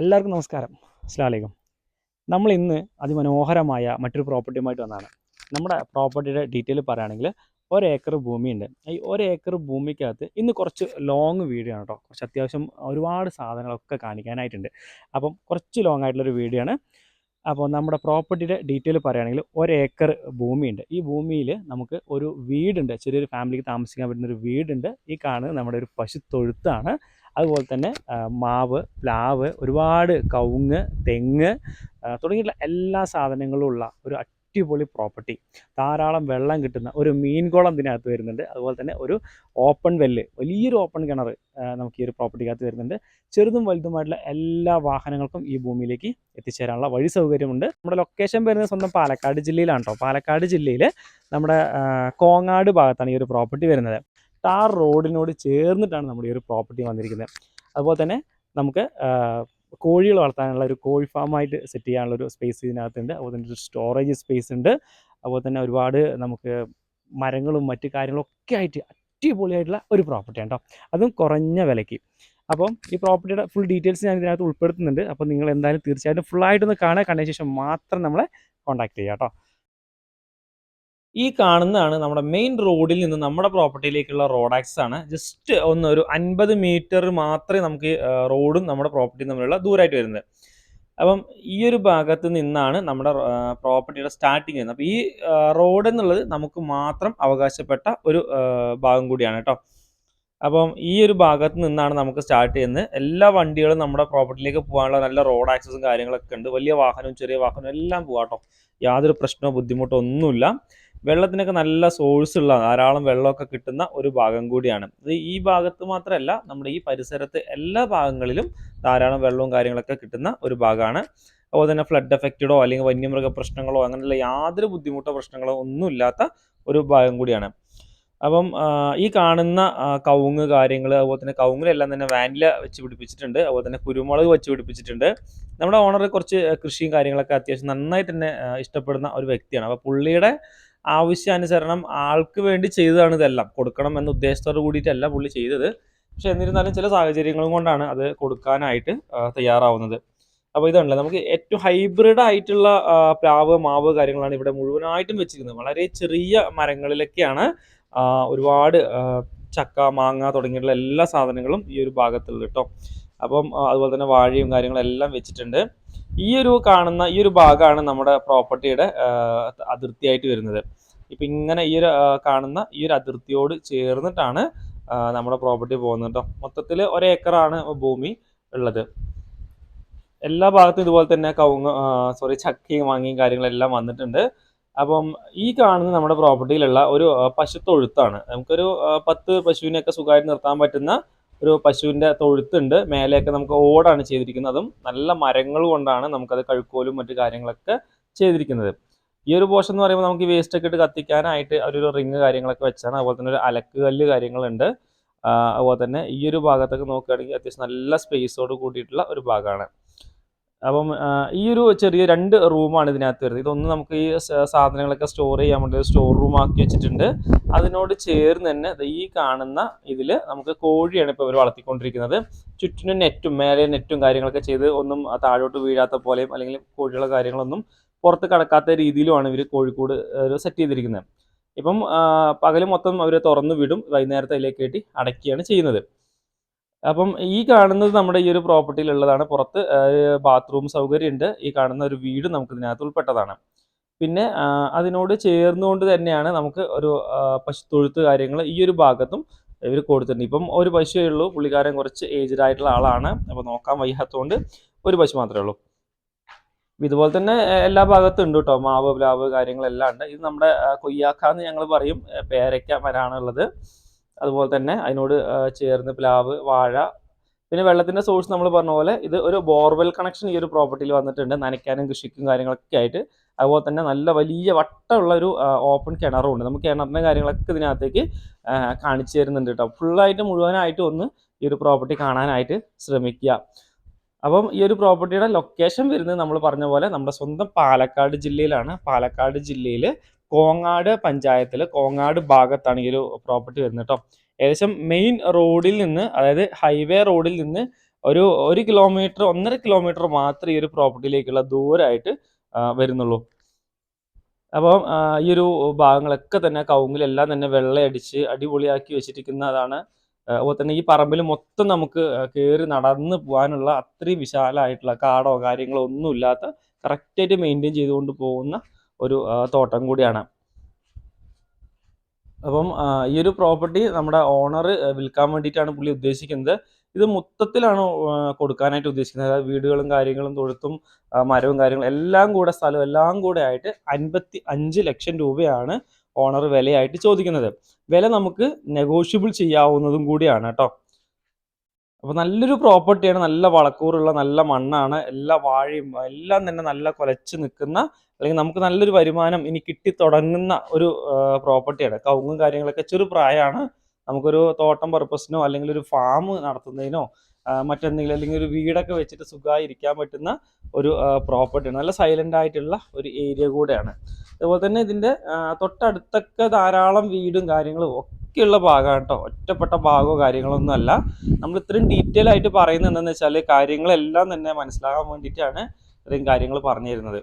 എല്ലാവർക്കും നമസ്കാരം. അസ്സാം വലൈക്കും നമ്മൾ ഇന്ന് അതിമനോഹരമായ മറ്റൊരു പ്രോപ്പർട്ടിയുമായിട്ട് വന്നതാണ്. നമ്മുടെ പ്രോപ്പർട്ടിയുടെ ഡീറ്റെയിൽ പറയുകയാണെങ്കിൽ ഒരേക്കർ ഭൂമിയുണ്ട്. ഈ ഒരേക്കർ ഭൂമിക്കകത്ത് ഇന്ന് കുറച്ച് ലോങ് വീഡിയോ ആണ് കേട്ടോ. കുറച്ച് അത്യാവശ്യം ഒരുപാട് സാധനങ്ങളൊക്കെ കാണിക്കാനായിട്ടുണ്ട്. അപ്പം കുറച്ച് ലോങ് ആയിട്ടുള്ളൊരു വീഡിയോ ആണ്. അപ്പോൾ നമ്മുടെ പ്രോപ്പർട്ടിയുടെ ഡീറ്റെയിൽ പറയുകയാണെങ്കിൽ ഒരേക്കർ ഭൂമിയുണ്ട്. ഈ ഭൂമിയിൽ നമുക്ക് ഒരു വീടുണ്ട്. ചെറിയൊരു ഫാമിലിക്ക് താമസിക്കാൻ പറ്റുന്ന ഒരു വീടുണ്ട്. ഈ കാണുന്നത് നമ്മുടെ ഒരു പശു തൊഴുത്താണ്. അതുപോലെ തന്നെ മാവ് പ്ലാവ് ഒരുപാട് കവുങ്ങ് തെങ്ങ് തുടങ്ങിയിട്ടുള്ള എല്ലാ സാധനങ്ങളും ഉള്ള ഒരു അടിപൊളി പ്രോപ്പർട്ടി ധാരാളം വെള്ളം കിട്ടുന്ന ഒരു മീൻകുളം ഇതിനകത്ത് വരുന്നുണ്ട്. അതുപോലെ തന്നെ ഒരു ഓപ്പൺ വെല്ല് വലിയൊരു ഓപ്പൺ കിണർ നമുക്ക് ഈ ഒരു പ്രോപ്പർട്ടിക്കകത്ത് വരുന്നുണ്ട്. ചെറുതും വലുതുമായിട്ടുള്ള എല്ലാ വാഹനങ്ങൾക്കും ഈ ഭൂമിയിലേക്ക് എത്തിച്ചേരാനുള്ള വഴി സൗകര്യമുണ്ട്. നമ്മുടെ ലൊക്കേഷൻ വരുന്നത് സ്വന്തം പാലക്കാട് ജില്ലയിലാണ് കേട്ടോ പാലക്കാട് ജില്ലയിൽ നമ്മുടെ കോങ്ങാട് ഭാഗത്താണ് ഈ ഒരു പ്രോപ്പർട്ടി വരുന്നത്. ടാർ റോഡിനോട് ചേർന്നിട്ടാണ് നമ്മുടെ ഈ ഒരു പ്രോപ്പർട്ടി വന്നിരിക്കുന്നത്. അതുപോലെ തന്നെ നമുക്ക് കോഴികൾ വളർത്താനുള്ള ഒരു കോഴി ഫാമായിട്ട് സെറ്റ് ചെയ്യാനുള്ള ഒരു സ്പേസ് ഇതിനകത്തുണ്ട്. അതുപോലെ തന്നെ ഒരു സ്റ്റോറേജ് സ്പേസ് ഉണ്ട്. അതുപോലെ തന്നെ ഒരുപാട് നമുക്ക് മരങ്ങളും മറ്റു കാര്യങ്ങളും ഒക്കെ ആയിട്ട് അടിപൊളിയായിട്ടുള്ള ഒരു പ്രോപ്പർട്ടിയാണ് കേട്ടോ അതും കുറഞ്ഞ വിലയ്ക്ക്. അപ്പം ഈ പ്രോപ്പർട്ടിയുടെ ഫുൾ ഡീറ്റെയിൽസ് ഞാൻ ഇതിനകത്ത് ഉൾപ്പെടുത്തുന്നുണ്ട്. അപ്പോൾ നിങ്ങൾ എന്തായാലും തീർച്ചയായിട്ടും ഫുള്ളായിട്ടൊന്ന് കാണുക. കണ്ടതിന് ശേഷം മാത്രം നമ്മളെ കോൺടാക്ട് ചെയ്യുക കേട്ടോ ഈ കാണുന്നതാണ് നമ്മുടെ മെയിൻ റോഡിൽ നിന്ന് നമ്മുടെ പ്രോപ്പർട്ടിയിലേക്കുള്ള റോഡ് ആക്സസ് ആണ്. ജസ്റ്റ് ഒന്ന് ഒരു അൻപത് മീറ്റർ മാത്രമേ നമുക്ക് റോഡും നമ്മുടെ പ്രോപ്പർട്ടിയും തമ്മിലുള്ള ദൂരമായിട്ട് വരുന്നത്. അപ്പം ഈ ഒരു ഭാഗത്ത് നിന്നാണ് നമ്മുടെ പ്രോപ്പർട്ടിയുടെ സ്റ്റാർട്ടിങ് വരുന്നത്. അപ്പോൾ ഈ റോഡ് എന്നുള്ളത് നമുക്ക് മാത്രം അവകാശപ്പെട്ട ഒരു ഭാഗം കൂടിയാണ് കേട്ടോ. അപ്പം ഈ ഒരു ഭാഗത്ത് നിന്നാണ് നമുക്ക് സ്റ്റാർട്ട് ചെയ്യുന്നത്. എല്ലാ വണ്ടികളും നമ്മുടെ പ്രോപ്പർട്ടിയിലേക്ക് പോകാനുള്ള നല്ല റോഡ് ആക്സസും കാര്യങ്ങളൊക്കെ ഉണ്ട്. വലിയ വാഹനവും ചെറിയ വാഹനവും എല്ലാം പോകാം കേട്ടോ. യാതൊരു പ്രശ്നമോ ബുദ്ധിമുട്ടോ ഒന്നുമില്ല. വെള്ളത്തിനൊക്കെ നല്ല സോഴ്സ് ഉള്ള ധാരാളം വെള്ളമൊക്കെ കിട്ടുന്ന ഒരു ഭാഗം കൂടിയാണ്. ഇത് ഈ ഭാഗത്ത് മാത്രമല്ല നമ്മുടെ ഈ പരിസരത്ത് എല്ലാ ഭാഗങ്ങളിലും ധാരാളം വെള്ളവും കാര്യങ്ങളൊക്കെ കിട്ടുന്ന ഒരു ഭാഗമാണ്. അതുപോലെ തന്നെ ഫ്ലഡ് എഫക്റ്റഡോ അല്ലെങ്കിൽ വന്യമൃഗ പ്രശ്നങ്ങളോ അങ്ങനെയുള്ള യാതൊരു ബുദ്ധിമുട്ടോ പ്രശ്നങ്ങളോ ഒന്നുമില്ലാത്ത ഒരു ഭാഗം കൂടിയാണ്. അപ്പം ഈ കാണുന്ന കവുങ്ങ് കാര്യങ്ങൾ അതുപോലെ തന്നെ കവുങ്ങിലെല്ലാം തന്നെ വാനില വെച്ച് പിടിപ്പിച്ചിട്ടുണ്ട്. അതുപോലെ തന്നെ കുരുമുളക് വെച്ച് പിടിപ്പിച്ചിട്ടുണ്ട്. നമ്മുടെ ഓണർ കുറച്ച് കൃഷിയും കാര്യങ്ങളൊക്കെ അത്യാവശ്യം നന്നായിട്ട് തന്നെ ഇഷ്ടപ്പെടുന്ന ഒരു വ്യക്തിയാണ്. അപ്പോൾ പുള്ളിയുടെ ആവശ്യാനുസരണം ആൾക്ക് വേണ്ടി ചെയ്തതാണ് ഇതെല്ലാം. കൊടുക്കണം എന്ന ഉദ്ദേശത്തോട് കൂടിയിട്ടല്ല പുള്ളി ചെയ്തത്. പക്ഷെ എന്നിരുന്നാലും ചില സാഹചര്യങ്ങളും കൊണ്ടാണ് അത് കൊടുക്കാനായിട്ട് തയ്യാറാവുന്നത്. അപ്പോൾ ഇതുണ്ടല്ലോ നമുക്ക് ഏറ്റവും ഹൈബ്രിഡ് ആയിട്ടുള്ള പ്ലാവ് മാവ് കാര്യങ്ങളാണ് ഇവിടെ മുഴുവനായിട്ടും വെച്ചിരിക്കുന്നത്. വളരെ ചെറിയ മരങ്ങളിലൊക്കെയാണ് ഒരുപാട് ചക്ക മാങ്ങ തുടങ്ങിയിട്ടുള്ള എല്ലാ സാധനങ്ങളും ഈ ഒരു ഭാഗത്തുള്ളത് കേട്ടോ. അപ്പം അതുപോലെ തന്നെ വാഴയും കാര്യങ്ങളും എല്ലാം വെച്ചിട്ടുണ്ട്. ഈ ഒരു കാണുന്ന ഈ ഒരു ഭാഗമാണ് നമ്മുടെ പ്രോപ്പർട്ടിയുടെ അതിർത്തിയായിട്ട് വരുന്നത്. ഇപ്പം ഇങ്ങനെ ഈ ഒരു കാണുന്ന ഈ ഒരു അതിർത്തിയോട് ചേർന്നിട്ടാണ് നമ്മുടെ പ്രോപ്പർട്ടി പോകുന്നത് കേട്ടോ മൊത്തത്തിൽ ഒരേക്കറാണ് ഭൂമി ഉള്ളത്. എല്ലാ ഭാഗത്തും ഇതുപോലെ തന്നെ കവുങ്ങ് സോറി ചക്കയും മാങ്ങയും കാര്യങ്ങളെല്ലാം വന്നിട്ടുണ്ട്. അപ്പം ഈ കാണുന്ന നമ്മുടെ പ്രോപ്പർട്ടിയിലുള്ള ഒരു പശു പശുത്തൊഴുത്താണ്. നമുക്കൊരു പത്ത് പശുവിനെയൊക്കെ സുഖമായിട്ട് നിർത്താൻ പറ്റുന്ന ഒരു പശുവിന്റെ തൊഴുത്തുണ്ട്. മേലെയൊക്കെ നമുക്ക് ഓടാണ് ചെയ്തിരിക്കുന്നത്. അതും നല്ല മരങ്ങൾ കൊണ്ടാണ് നമുക്കത് കഴുക്കോലും മറ്റു കാര്യങ്ങളൊക്കെ ചെയ്തിരിക്കുന്നത്. ഈ ഒരു പോർഷൻ എന്ന് പറയുമ്പോൾ നമുക്ക് വേസ്റ്റ് ഒക്കെ ഇട്ട് കത്തിക്കാനായിട്ട് ഒരു റിങ് കാര്യങ്ങളൊക്കെ വെച്ചാണ്. അതുപോലെ തന്നെ ഒരു അലക്ക് കല്ല് കാര്യങ്ങളുണ്ട്. അതുപോലെ തന്നെ ഈ ഒരു ഭാഗത്തൊക്കെ നോക്കുകയാണെങ്കിൽ അത്യാവശ്യം നല്ല സ്പേസോട് കൂടിയിട്ടുള്ള ഒരു ഭാഗമാണ്. അപ്പം ഈ ഒരു ചെറിയ രണ്ട് റൂമാണ് ഇതിനകത്ത് വരുന്നത്. ഇതൊന്ന് നമുക്ക് ഈ സാധനങ്ങളൊക്കെ സ്റ്റോർ ചെയ്യാൻ വേണ്ടി സ്റ്റോർ റൂം ആക്കി വെച്ചിട്ടുണ്ട്. അതിനോട് ചേർന്ന് തന്നെ ഈ കാണുന്ന ഇതിൽ നമുക്ക് കോഴിയാണ് ഇപ്പോൾ ഇവർ വളർത്തിക്കൊണ്ടിരിക്കുന്നത്. ചുറ്റിനും നെറ്റും മേലെ നെറ്റും കാര്യങ്ങളൊക്കെ ചെയ്ത് ഒന്നും താഴോട്ട് വീഴാത്ത പോലെയും അല്ലെങ്കിൽ കോഴികളുടെ കാര്യങ്ങളൊന്നും പുറത്ത് കടക്കാത്ത രീതിയിലുമാണ് ഇവർ കോഴിക്കോട് ഒരു സെറ്റ് ചെയ്തിരിക്കുന്നത്. ഇപ്പം പകൽ മൊത്തം അവരെ തുറന്നു വിടും വൈകുന്നേരത്തെ അതിലേക്ക് കയറ്റി അടയ്ക്കുകയാണ് ചെയ്യുന്നത്. അപ്പം ഈ കാണുന്നത് നമ്മുടെ ഈ ഒരു പ്രോപ്പർട്ടിയിൽ ഉള്ളതാണ് പുറത്ത് ബാത്റൂം സൗകര്യമുണ്ട്. ഈ കാണുന്ന ഒരു വീട് നമുക്ക് ഇതിനകത്ത് ഉൾപ്പെട്ടതാണ്. പിന്നെ അതിനോട് ചേർന്നുകൊണ്ട് തന്നെയാണ് നമുക്ക് ഒരു പശുത്തൊഴുത്ത് കാര്യങ്ങൾ ഈ ഒരു ഭാഗത്തും ഇവർ കൊടുത്തിട്ടുണ്ട്. ഇപ്പം ഒരു പശുവേ ഉള്ളൂ. പുള്ളിക്കാരൻ കുറച്ച് ഏജ്ഡ് ആയിട്ടുള്ള ആളാണ്. അപ്പോൾ നോക്കാൻ വയ്യാത്തതുകൊണ്ട് ഒരു പശു മാത്രമേ ഉള്ളൂ. ഇതുപോലെ തന്നെ എല്ലാ ഭാഗത്തും ഉണ്ട് കേട്ടോ മാവ് പ്ലാവ് കാര്യങ്ങളെല്ലാം ഉണ്ട്. ഇത് നമ്മുടെ കൊയ്യാക്ക എന്ന് ഞങ്ങൾ പറയും. പേരയ്ക്ക മരാണുള്ളത്. അതുപോലെ തന്നെ അതിനോട് ചേർന്ന് പ്ലാവ് വാഴ പിന്നെ വെള്ളത്തിന്റെ സോഴ്സ് നമ്മൾ പറഞ്ഞ പോലെ ഇത് ഒരു ബോർവെൽ കണക്ഷൻ ഈ ഒരു പ്രോപ്പർട്ടിയിൽ വന്നിട്ടുണ്ട്. നനയ്ക്കാനും കൃഷിക്കും കാര്യങ്ങളൊക്കെ ആയിട്ട്. അതുപോലെ തന്നെ നല്ല വലിയ വട്ടമുള്ള ഒരു ഓപ്പൺ കിണറും ഉണ്ട്. നമുക്ക് കിണറിന്റെ കാര്യങ്ങളൊക്കെ ഇതിനകത്തേക്ക് കാണിച്ചു തരുന്നുണ്ട് കേട്ടോ ഫുള്ളായിട്ട് മുഴുവനായിട്ട് ഒന്ന് ഈ ഒരു പ്രോപ്പർട്ടി കാണാനായിട്ട് ശ്രമിക്കുക. അപ്പം ഈ ഒരു പ്രോപ്പർട്ടിയുടെ ലൊക്കേഷൻ വരുന്നത് നമ്മൾ പറഞ്ഞ പോലെ നമ്മുടെ സ്വന്തം പാലക്കാട് ജില്ലയിലാണ്. പാലക്കാട് ജില്ലയിൽ കോങ്ങാട് പഞ്ചായത്തിൽ കോങ്ങാട് ഭാഗത്താണ് ഈ ഒരു പ്രോപ്പർട്ടി വരുന്നത് കേട്ടോ ഏകദേശം മെയിൻ റോഡിൽ നിന്ന് അതായത് ഹൈവേ റോഡിൽ നിന്ന് ഒരു ഒരു കിലോമീറ്റർ ഒന്നര കിലോമീറ്റർ മാത്രം ഈ ഒരു പ്രോപ്പർട്ടിയിലേക്കുള്ള ദൂരമായിട്ട് വരുന്നുള്ളൂ. അപ്പം ഈ ഒരു ഭാഗങ്ങളൊക്കെ തന്നെ കൗങ്ങിലെല്ലാം തന്നെ വെള്ളയടിച്ച് അടിപൊളിയാക്കി വെച്ചിരിക്കുന്നതാണ് അതുപോലെ തന്നെ ഈ പറമ്പിൽ മൊത്തം നമുക്ക് കയറി നടന്ന് പോകാനുള്ള അത്രയും വിശാലമായിട്ടുള്ള കാടോ കാര്യങ്ങളോ ഒന്നും ഇല്ലാത്ത കറക്റ്റായിട്ട് മെയിന്റെയിൻ ചെയ്തുകൊണ്ട് പോകുന്ന ഒരു തോട്ടം കൂടിയാണ്. അപ്പം ഈ ഒരു പ്രോപ്പർട്ടി നമ്മുടെ ഓണർ വിൽക്കാൻ വേണ്ടിയിട്ടാണ് പുള്ളി ഉദ്ദേശിക്കുന്നത്. ഇത് മൊത്തത്തിലാണ് കൊടുക്കാനായിട്ട് ഉദ്ദേശിക്കുന്നത്. അതായത് വീടുകളും കാര്യങ്ങളും തൊഴുത്തും മരവും കാര്യങ്ങളും എല്ലാം കൂടെ സ്ഥലവും എല്ലാം കൂടെ ആയിട്ട് അൻപത്തി അഞ്ച് ലക്ഷം രൂപയാണ് ഓണർ വിലയായിട്ട് ചോദിക്കുന്നത്. വില നമുക്ക് നെഗോഷ്യബിൾ ചെയ്യാവുന്നതും കൂടിയാണ് കേട്ടോ അപ്പോൾ നല്ലൊരു പ്രോപ്പർട്ടിയാണ് നല്ല വളക്കൂറുള്ള നല്ല മണ്ണാണ് എല്ലാ വാഴയും എല്ലാം തന്നെ നല്ല കുലച്ച് നിൽക്കുന്ന അല്ലെങ്കിൽ നമുക്ക് നല്ലൊരു വരുമാനം ഇനി കിട്ടി തുടങ്ങുന്ന ഒരു പ്രോപ്പർട്ടിയാണ് കവുങ്ങും കാര്യങ്ങളൊക്കെ ചെറു പ്രായമാണ്. നമുക്കൊരു തോട്ടം പർപ്പസിനോ അല്ലെങ്കിൽ ഒരു ഫാം നടത്തുന്നതിനോ മറ്റെന്തെങ്കിലും അല്ലെങ്കിൽ ഒരു വീടൊക്കെ വെച്ചിട്ട് സുഖമായി ഇരിക്കാൻ പറ്റുന്ന ഒരു പ്രോപ്പർട്ടിയാണ് നല്ല സൈലന്റ് ആയിട്ടുള്ള ഒരു ഏരിയ കൂടെയാണ്. അതുപോലെ തന്നെ ഇതിന്റെ ആ, തൊട്ടടുത്തൊക്കെ ധാരാളം വീടും കാര്യങ്ങളും ഒക്കെയുള്ള ഭാഗമാണ് കേട്ടോ ഒറ്റപ്പെട്ട ഭാഗമോ കാര്യങ്ങളൊന്നും അല്ല. നമ്മൾ ഇത്രയും ഡീറ്റെയിൽ ആയിട്ട് പറയുന്നത് എന്താണെന്ന് വെച്ചാൽ കാര്യങ്ങളെല്ലാം തന്നെ മനസ്സിലാകാൻ വേണ്ടിയിട്ടാണ് ഇത്രയും കാര്യങ്ങൾ പറഞ്ഞു തരുന്നത്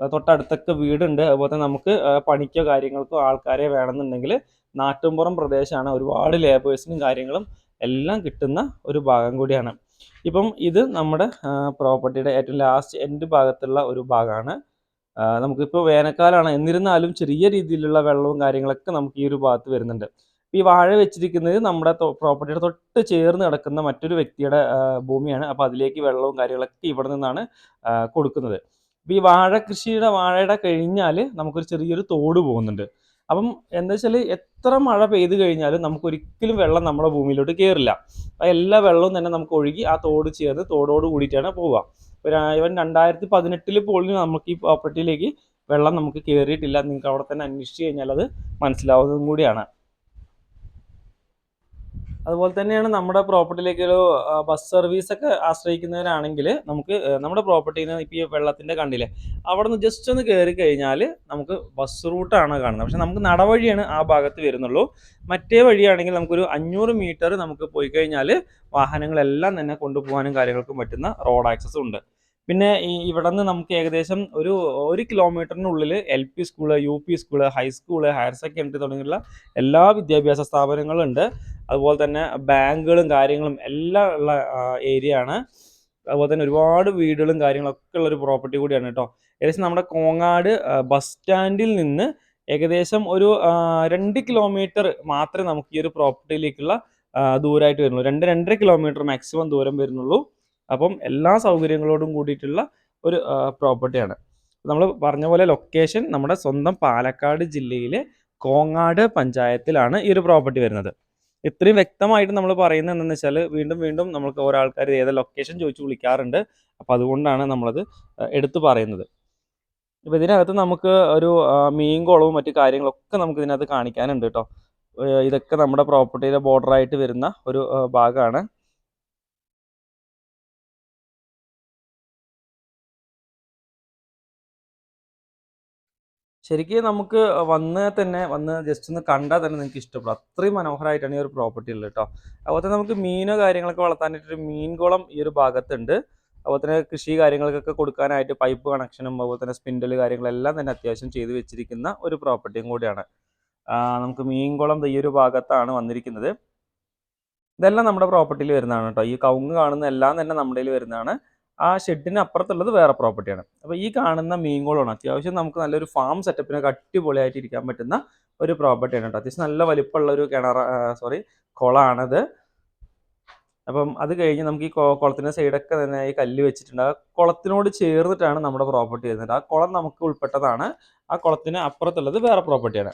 തൊട്ടടുത്തൊക്കെ വീടുണ്ട്. അതുപോലെ തന്നെ നമുക്ക് പണിക്കോ കാര്യങ്ങൾക്കോ ആൾക്കാരെ വേണമെന്നുണ്ടെങ്കിൽ നാട്ടുംപുറം പ്രദേശമാണ്. ഒരുപാട് ലേബേഴ്സിനും കാര്യങ്ങളും എല്ലാം കിട്ടുന്ന ഒരു ഭാഗം കൂടിയാണ്. ഇപ്പം ഇത് നമ്മുടെ പ്രോപ്പർട്ടിയുടെ ഏറ്റവും ലാസ്റ്റ് എൻഡ് ഭാഗത്തുള്ള ഒരു ഭാഗമാണ്. നമുക്കിപ്പോൾ വേനൽക്കാലമാണ് എന്നിരുന്നാലും ചെറിയ രീതിയിലുള്ള വെള്ളവും കാര്യങ്ങളൊക്കെ നമുക്ക് ഈ ഒരു ഭാഗത്ത് വരുന്നുണ്ട്. ഈ വാഴ വെച്ചിരിക്കുന്നത് നമ്മുടെ പ്രോപ്പർട്ടിയുടെ തൊട്ട് ചേർന്ന് കിടക്കുന്ന മറ്റൊരു വ്യക്തിയുടെ ഭൂമിയാണ്. അപ്പോൾ അതിലേക്ക് വെള്ളവും കാര്യങ്ങളൊക്കെ ഇവിടെ നിന്നാണ് കൊടുക്കുന്നത്. ഈ വാഴ കൃഷിയുടെ വാഴയുടെ കഴിഞ്ഞാൽ നമുക്കൊരു ചെറിയൊരു തോട് പോകുന്നുണ്ട്. അപ്പം എന്താ വെച്ചാൽ എത്ര മഴ പെയ്ത് കഴിഞ്ഞാലും നമുക്ക് ഒരിക്കലും വെള്ളം നമ്മുടെ ഭൂമിയിലോട്ട് കയറില്ല അപ്പോൾ എല്ലാ വെള്ളവും തന്നെ നമുക്ക് ഒഴുകി ആ തോട് ചേർന്ന് തോടോട് കൂടിയിട്ടാണ് പോവുക. ഒരു ഇവൻ രണ്ടായിരത്തി പതിനെട്ടിൽ പോലും നമുക്ക് ഈ പ്രോപ്പർട്ടിയിലേക്ക് വെള്ളം നമുക്ക് കയറിയിട്ടില്ല നിങ്ങൾക്ക് അവിടെ തന്നെ അന്വേഷിച്ച് കഴിഞ്ഞാൽ അത് മനസ്സിലാവുന്നതും കൂടിയാണ്. അതുപോലെ തന്നെയാണ് നമ്മുടെ പ്രോപ്പർട്ടിയിലേക്ക് ഒരു ബസ് സർവീസ് ഒക്കെ ആശ്രയിക്കുന്നവരാണെങ്കിൽ നമുക്ക് നമ്മുടെ പ്രോപ്പർട്ടിയിൽ നിന്ന് ഇപ്പോൾ ഈ വെള്ളത്തിന്റെ കണ്ടില്ലേ അവിടെ നിന്ന് ജസ്റ്റ് ഒന്ന് കയറി കഴിഞ്ഞാൽ നമുക്ക് ബസ് റൂട്ടാണ് കാണുന്നത്. പക്ഷെ നമുക്ക് നടവഴിയാണ് ആ ഭാഗത്ത് വരുന്നുള്ളൂ. മറ്റേ വഴിയാണെങ്കിൽ നമുക്കൊരു അഞ്ഞൂറ് മീറ്റർ നമുക്ക് പോയി കഴിഞ്ഞാൽ വാഹനങ്ങളെല്ലാം തന്നെ കൊണ്ടുപോകാനും കാര്യങ്ങൾക്കും പറ്റുന്ന റോഡ് ആക്സസ് ഉണ്ട്. പിന്നെ ഈ ഇവിടെ നിന്ന് നമുക്ക് ഏകദേശം ഒരു ഒരു കിലോമീറ്ററിനുള്ളിൽ L P school U P school high school higher secondary തുടങ്ങിയുള്ള എല്ലാ വിദ്യാഭ്യാസ സ്ഥാപനങ്ങളുണ്ട് അതുപോലെ തന്നെ ബാങ്കുകളും കാര്യങ്ങളും എല്ലാം ഉള്ള ഏരിയ ആണ്. അതുപോലെ തന്നെ ഒരുപാട് വീടുകളും കാര്യങ്ങളൊക്കെ ഉള്ള ഒരു പ്രോപ്പർട്ടി കൂടിയാണ് കേട്ടോ ഏകദേശം നമ്മുടെ കോങ്ങാട് ബസ് സ്റ്റാൻഡിൽ നിന്ന് ഏകദേശം ഒരു രണ്ട് കിലോമീറ്റർ മാത്രമേ നമുക്ക് ഈ ഒരു പ്രോപ്പർട്ടിയിലേക്കുള്ള ദൂരമായിട്ട് വരുന്നുള്ളൂ. രണ്ട് രണ്ടര കിലോമീറ്റർ മാക്സിമം ദൂരം വരുന്നുള്ളൂ. അപ്പം എല്ലാ സൗകര്യങ്ങളോടും കൂടിയിട്ടുള്ള ഒരു പ്രോപ്പർട്ടിയാണ് നമ്മൾ പറഞ്ഞ പോലെ ലൊക്കേഷൻ നമ്മുടെ സ്വന്തം പാലക്കാട് ജില്ലയിലെ കോങ്ങാട് പഞ്ചായത്തിലാണ് ഈ ഒരു പ്രോപ്പർട്ടി വരുന്നത്. ഇത്രയും വ്യക്തമായിട്ട് നമ്മൾ പറയുന്നത് എന്താണെന്ന് വെച്ചാൽ വീണ്ടും വീണ്ടും നമ്മൾക്ക് ഓരോ ആൾക്കാർ ഏത് ലൊക്കേഷൻ ചോദിച്ച് വിളിക്കാറുണ്ട്. അപ്പം അതുകൊണ്ടാണ് നമ്മളത് എടുത്തു പറയുന്നത്. അപ്പോൾ ഇതിനകത്ത് നമുക്ക് ഒരു ആ, മീൻ കുളവും മറ്റു കാര്യങ്ങളൊക്കെ നമുക്ക് ഇതിനകത്ത് കാണിക്കാനുണ്ട് കേട്ടോ ഇതൊക്കെ നമ്മുടെ പ്രോപ്പർട്ടിയുടെ ബോർഡറായിട്ട് വരുന്ന ഒരു ഭാഗമാണ്. ശരിക്കും നമുക്ക് വന്ന് തന്നെ വന്ന് ജസ്റ്റ് ഒന്ന് കണ്ടാൽ തന്നെ നിങ്ങൾക്ക് ഇഷ്ടപ്പെടും. അത്രയും മനോഹരമായിട്ടാണ് ഈ ഒരു പ്രോപ്പർട്ടി ഉള്ളത് കേട്ടോ അതുപോലെ തന്നെ നമുക്ക് മീനോ കാര്യങ്ങളൊക്കെ വളർത്താനായിട്ട് മീൻ മീൻകുളം ഈ ഒരു ഭാഗത്തുണ്ട്. അതുപോലെ തന്നെ കൃഷി കാര്യങ്ങൾക്കൊക്കെ കൊടുക്കാനായിട്ട് പൈപ്പ് കണക്ഷനും അതുപോലെ തന്നെ സ്പിൻഡൽ കാര്യങ്ങളെല്ലാം തന്നെ അത്യാവശ്യം ചെയ്തു വെച്ചിരിക്കുന്ന ഒരു പ്രോപ്പർട്ടിയും കൂടിയാണ്. നമുക്ക് മീൻകുളം ഈ ഒരു ഭാഗത്താണ് വന്നിരിക്കുന്നത്. ഇതെല്ലാം നമ്മുടെ പ്രോപ്പർട്ടിയിൽ വരുന്നതാണ് കേട്ടോ ഈ കവുങ്ങ് കാണുന്ന എല്ലാം തന്നെ നമ്മുടെ വരുന്നതാണ്. ആ ഷെഡിന് അപ്പുറത്തുള്ളത് വേറെ പ്രോപ്പർട്ടിയാണ് അപ്പോൾ ഈ കാണുന്ന മീൻകോളാണ് അത്യാവശ്യം നമുക്ക് നല്ലൊരു ഫാം സെറ്റപ്പിനൊക്കെ അടിപൊളിയായിട്ട് ഇരിക്കാൻ പറ്റുന്ന ഒരു പ്രോപ്പർട്ടിയാണ് കേട്ടോ. അത്യാവശ്യം നല്ല വലിപ്പമുള്ള ഒരു കിണർ സോറി കുളമാണത്. അപ്പം അത് കഴിഞ്ഞ് നമുക്ക് ഈ കുളത്തിന്റെ സൈഡൊക്കെ തന്നെ ഈ കല്ല് വെച്ചിട്ടുണ്ട്. ആ കുളത്തിനോട് ചേർന്നിട്ടാണ് നമ്മുടെ പ്രോപ്പർട്ടി വരുന്നത്. ആ കുളം നമുക്ക് ഉൾപ്പെട്ടതാണ്. ആ കുളത്തിന് അപ്പുറത്തുള്ളത് വേറെ പ്രോപ്പർട്ടിയാണ്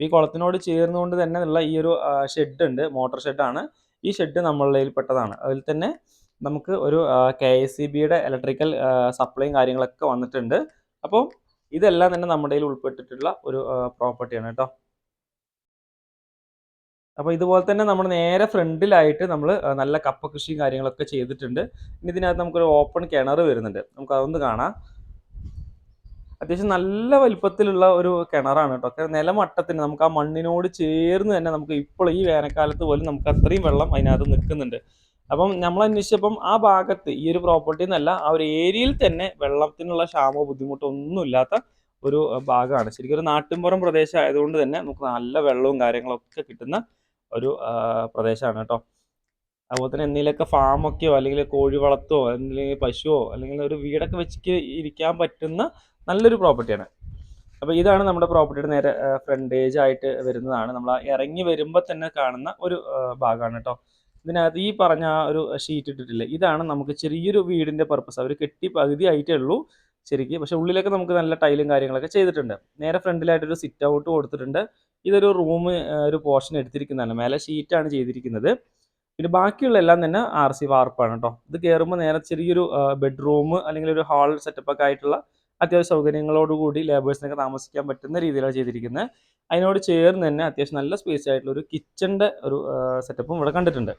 ഈ കുളത്തിനോട് ചേർന്നുകൊണ്ട് തന്നെ ഉള്ള ഈ ഒരു ഷെഡ് ഉണ്ട്. മോട്ടോർ ഷെഡാണ് ഈ ഷെഡ് നമ്മളുടെ പെട്ടതാണ്. അതിൽ തന്നെ നമുക്ക് ഒരു കെ എസ് സി ബിയുടെ ഇലക്ട്രിക്കൽ സപ്ലൈയും കാര്യങ്ങളൊക്കെ വന്നിട്ടുണ്ട്. അപ്പോൾ ഇതെല്ലാം തന്നെ നമ്മുടെ കയ്യിൽ ഉൾപ്പെട്ടിട്ടുള്ള ഒരു പ്രോപ്പർട്ടിയാണ് കേട്ടോ. അപ്പോൾ ഇതുപോലെ തന്നെ നമ്മൾ നേരെ ഫ്രണ്ടിലായിട്ട് നമ്മൾ നല്ല കപ്പ കൃഷിയും കാര്യങ്ങളൊക്കെ ചെയ്തിട്ടുണ്ട്. ഇനി ഇതിനകത്ത് നമുക്കൊരു ഓപ്പൺ കിണർ വരുന്നുണ്ട്. നമുക്ക് അതൊന്ന് കാണാം. അത്യാവശ്യം നല്ല വലിപ്പത്തിലുള്ള ഒരു കിണറാണ് കേട്ടോ. നിലമട്ടത്തിന് നമുക്ക് ആ മണ്ണിനോട് ചേർന്ന് തന്നെ നമുക്ക് ഇപ്പോൾ ഈ വേനൽക്കാലത്ത് പോലും നമുക്ക് അത്രയും വെള്ളം അതിനകത്ത് നിൽക്കുന്നുണ്ട്. അപ്പം നമ്മൾ അന്വേഷിച്ചപ്പം ആ ഭാഗത്ത് ഈ ഒരു പ്രോപ്പർട്ടി എന്നല്ല ആ ഒരു ഏരിയയിൽ തന്നെ വെള്ളത്തിനുള്ള ക്ഷാമോ ബുദ്ധിമുട്ടോ ഒന്നും ഇല്ലാത്ത ഒരു ഭാഗമാണ്. ശരിക്കും ഒരു നാട്ടിൻപുറം പ്രദേശം ആയതുകൊണ്ട് തന്നെ നമുക്ക് നല്ല വെള്ളവും കാര്യങ്ങളൊക്കെ കിട്ടുന്ന ഒരു പ്രദേശമാണ് കേട്ടോ. അതുപോലെ തന്നെ എന്തെങ്കിലുമൊക്കെ ഫാമൊക്കെയോ അല്ലെങ്കിൽ കോഴി വളർത്തോ അല്ലെങ്കിൽ പശുവോ അല്ലെങ്കിൽ ഒരു വീടൊക്കെ വെച്ച് ഇരിക്കാൻ പറ്റുന്ന നല്ലൊരു പ്രോപ്പർട്ടിയാണ് അപ്പോൾ ഇതാണ് നമ്മുടെ പ്രോപ്പർട്ടിയുടെ നേരെ ഫ്രണ്ടേജ് ആയിട്ട് വരുന്നതാണ്. നമ്മൾ ഇറങ്ങി വരുമ്പോൾ തന്നെ കാണുന്ന ഒരു ഭാഗമാണ് കേട്ടോ. ഇതിനകത്ത് ഈ പറഞ്ഞ ആ ഒരു ഷീറ്റ് ഇട്ടിട്ടില്ലേ? ഇതാണ് നമുക്ക് ചെറിയൊരു വീടിന്റെ പർപ്പസ് അവർ കെട്ടി പകുതി ആയിട്ടേ ഉള്ളൂ ശരിക്കും. പക്ഷെ ഉള്ളിലൊക്കെ നമുക്ക് നല്ല ടൈലും കാര്യങ്ങളൊക്കെ ചെയ്തിട്ടുണ്ട്. നേരെ ഫ്രണ്ടിലായിട്ടൊരു സിറ്റ് ഔട്ട് കൊടുത്തിട്ടുണ്ട്. ഇതൊരു റൂം ഒരു പോർഷൻ എടുത്തിരിക്കുന്നതാണ്. മേലെ ഷീറ്റാണ് ചെയ്തിരിക്കുന്നത്. പിന്നെ ബാക്കിയുള്ള എല്ലാം തന്നെ ആർ സി വാർപ്പാണ് കേട്ടോ ഇത് കയറുമ്പോൾ നേരെ ചെറിയൊരു ബെഡ്റൂം അല്ലെങ്കിൽ ഒരു ഹാൾ സെറ്റപ്പ് ഒക്കെ ആയിട്ടുള്ള അത്യാവശ്യ സൗകര്യങ്ങളോടുകൂടി ലേബേഴ്സിനൊക്കെ താമസിക്കാൻ പറ്റുന്ന രീതിയിലാണ് ചെയ്തിരിക്കുന്നത്. അതിനോട് ചേർന്ന് തന്നെ അത്യാവശ്യം നല്ല സ്പേസ് ആയിട്ടുള്ള ഒരു കിച്ചന്റെ ഒരു സെറ്റപ്പും ഇവിടെ കണ്ടിട്ടുണ്ട്.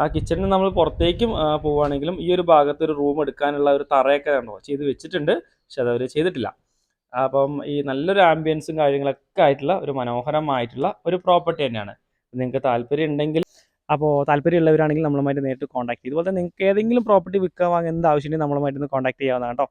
ആ കിച്ചണിൽ നമ്മൾ പുറത്തേക്കും പോവുകയാണെങ്കിലും ഈ ഒരു ഭാഗത്ത് ഒരു റൂം എടുക്കാനുള്ള ഒരു തറയൊക്കെ കണ്ടോ ചെയ്ത് വെച്ചിട്ടുണ്ട്. പക്ഷെ അതവർ ചെയ്തിട്ടില്ല. അപ്പം ഈ നല്ലൊരു ആംബിയൻസും കാര്യങ്ങളൊക്കെ ആയിട്ടുള്ള ഒരു മനോഹരമായിട്ടുള്ള ഒരു പ്രോപ്പർട്ടി തന്നെയാണ്. നിങ്ങൾക്ക് താല്പര്യം ഉണ്ടെങ്കിൽ അപ്പോൾ താല്പര്യമുള്ളവരാണെങ്കിൽ നമ്മളുമായിട്ട് നേരിട്ട് കോൺടാക്ട് ചെയ്യും. ഇതുപോലെ നിങ്ങൾക്ക് ഏതെങ്കിലും പ്രോപ്പർട്ടി വിൽക്കാൻ വാങ്ങുന്ന ആവശ്യമുണ്ടെങ്കിൽ നമ്മളുമായിട്ട് ഒന്ന് കോൺടാക്ട് ചെയ്യാവുന്നതാണ് കേട്ടോ.